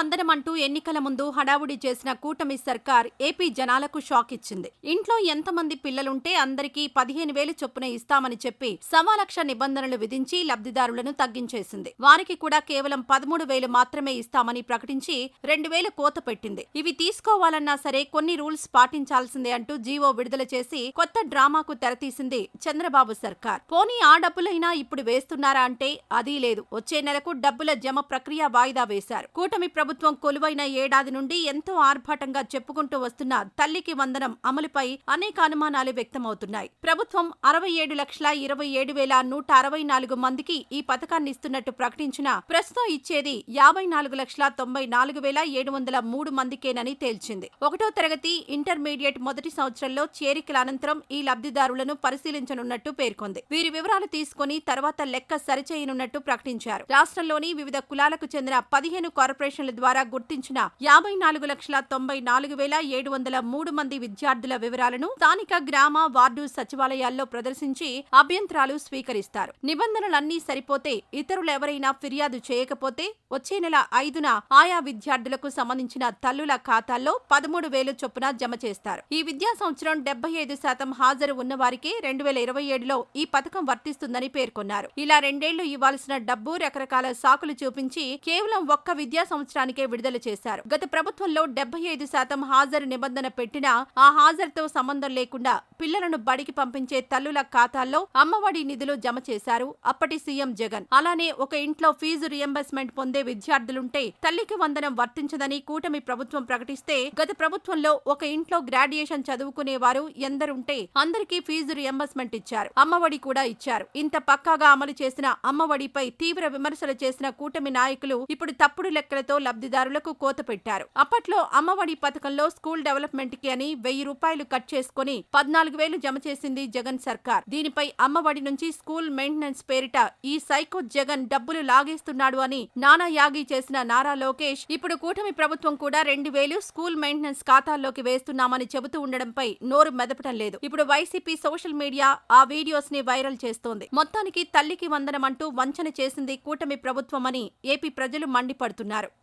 వందనమంటూ ఎన్నికల ముందు హడావుడి చేసిన కూటమి సర్కార్ ఏపీ జనాలకు షాక్ ఇచ్చింది. ఇంట్లో ఎంతమంది పిల్లలుంటే అందరికీ పదిహేను వేలు చొప్పున ఇస్తామని చెప్పి సవా లక్ష నిబంధనలు విధించి లబ్ధిదారులను తగ్గించేసింది. వారికి కూడా కేవలం పదమూడు వేలు మాత్రమే ఇస్తామని ప్రకటించి రెండు వేలు కోత పెట్టింది. ఇవి తీసుకోవాలన్నా సరే కొన్ని రూల్స్ పాటించాల్సిందే అంటూ జీవో విడుదల చేసి కొత్త డ్రామాకు తెరతీసింది చంద్రబాబు సర్కార్. పోనీ ఆ డబ్బులైనా ఇప్పుడు వేస్తున్నారా అంటే అదీ లేదు. వచ్చే నెలకు డబ్బుల జమ ప్రక్రియ వాయిదా వేశారు. కూటమి ప్రభుత్వం ప్రభుత్వం కొలువైన ఏడాది నుండి ఎంతో ఆర్భాటంగా చెప్పుకుంటూ వస్తున్న తల్లికి వందనం అమలుపై అనేక అనుమానాలు వ్యక్తమవుతున్నాయి. ప్రభుత్వం అరవై ఏడు లక్షల ఇరవై ఏడు వేల నూట అరవై నాలుగు మందికి ఈ పథకాన్ని ఇస్తున్నట్టు ప్రకటించినా ప్రస్తుతం ఇచ్చేది యాభై నాలుగు లక్షల తొంభై నాలుగు వేల ఏడు వందల మూడు మందికేనని తేల్చింది. ఒకటో తరగతి ఇంటర్మీడియట్ మొదటి సంవత్సరంలో చేరికల అనంతరం ఈ లబ్ధిదారులను పరిశీలించనున్నట్టు పేర్కొంది. వీరి వివరాలు తీసుకుని తర్వాత లెక్క సరిచేయనున్నట్టు ప్రకటించారు. రాష్ట్రంలోని వివిధ కులాలకు చెందిన పదిహేను కార్పొరేషన్ల ద్వారా గుర్తించిన యాభై నాలుగు లక్షల తొంభై నాలుగు వేల ఏడు వందల మూడు మంది విద్యార్థుల వివరాలను స్థానిక గ్రామ వార్డు సచివాలయాల్లో ప్రదర్శించి అభ్యంతరాలు స్వీకరిస్తారు. నిబంధనలన్నీ సరిపోతే ఇతరులు ఎవరైనా ఫిర్యాదు చేయకపోతే వచ్చే నెల ఐదున ఆయా విద్యార్థులకు సంబంధించిన తల్లుల ఖాతాల్లో పదమూడు వేలు చొప్పున జమ చేస్తారు. ఈ విద్యా సంవత్సరం డెబ్బై ఐదు శాతం హాజరు ఉన్నవారికి రెండు వేల ఇరవై ఏడులో ఈ పథకం వర్తిస్తుందని పేర్కొన్నారు. ఇలా రెండేళ్ళు ఇవ్వాల్సిన డబ్బు రకరకాల సాకులు చూపించి కేవలం ఒక్క విద్యా సంవత్సరం రాష్ట్రానికే విడుదల చేశారు. గత ప్రభుత్వంలో డెబ్బై ఐదు శాతం హాజరు నిబంధన పెట్టినా ఆ హాజరుతో సంబంధం లేకుండా పిల్లలను బడికి పంపించే తల్లుల ఖాతాల్లో అమ్మఒడి నిధులు జమ చేశారు అప్పటి సీఎం జగన్. అలానే ఒక ఇంట్లో ఫీజు రియంబర్స్మెంట్ పొందే విద్యార్థులుంటే తల్లికి వందనం వర్తించదని కూటమి ప్రభుత్వం ప్రకటిస్తే గత ప్రభుత్వంలో ఒక ఇంట్లో గ్రాడ్యుయేషన్ చదువుకునేవారు ఎందరుంటే అందరికీ ఫీజు రియంబర్స్మెంట్ ఇచ్చారు. అమ్మఒడి కూడా ఇచ్చారు. ఇంత పక్కాగా అమలు చేసిన అమ్మఒడిపై తీవ్ర విమర్శలు చేసిన కూటమి నాయకులు ఇప్పుడు తప్పుడు లెక్కలతో లబ్ధిదారులకు కోత పెట్టారు. అప్పట్లో అమ్మఒడి పథకంలో స్కూల్ డెవలప్మెంట్కి అని వెయ్యి రూపాయలు కట్ చేసుకుని పద్నాలుగు వేలు జమ చేసింది జగన్ సర్కార్. దీనిపై అమ్మఒడి నుంచి స్కూల్ మెయింటెనెన్స్ పేరిట ఈ సైకో జగన్ డబ్బులు లాగేస్తున్నాడు అని నానా యాగి చేసిన నారా లోకేష్ ఇప్పుడు కూటమి ప్రభుత్వం కూడా రెండు వేలు స్కూల్ మెయింటెనెన్స్ ఖాతాల్లోకి వేస్తున్నామని చెబుతూ ఉండడంపై నోరు మెదపటం లేదు. ఇప్పుడు వైసీపీ సోషల్ మీడియా ఆ వీడియోస్ని వైరల్ చేస్తోంది. మొత్తానికి తల్లికి వందనమంటూ వంచన చేసింది కూటమి ప్రభుత్వమని ఏపీ ప్రజలు మండిపడుతున్నారు.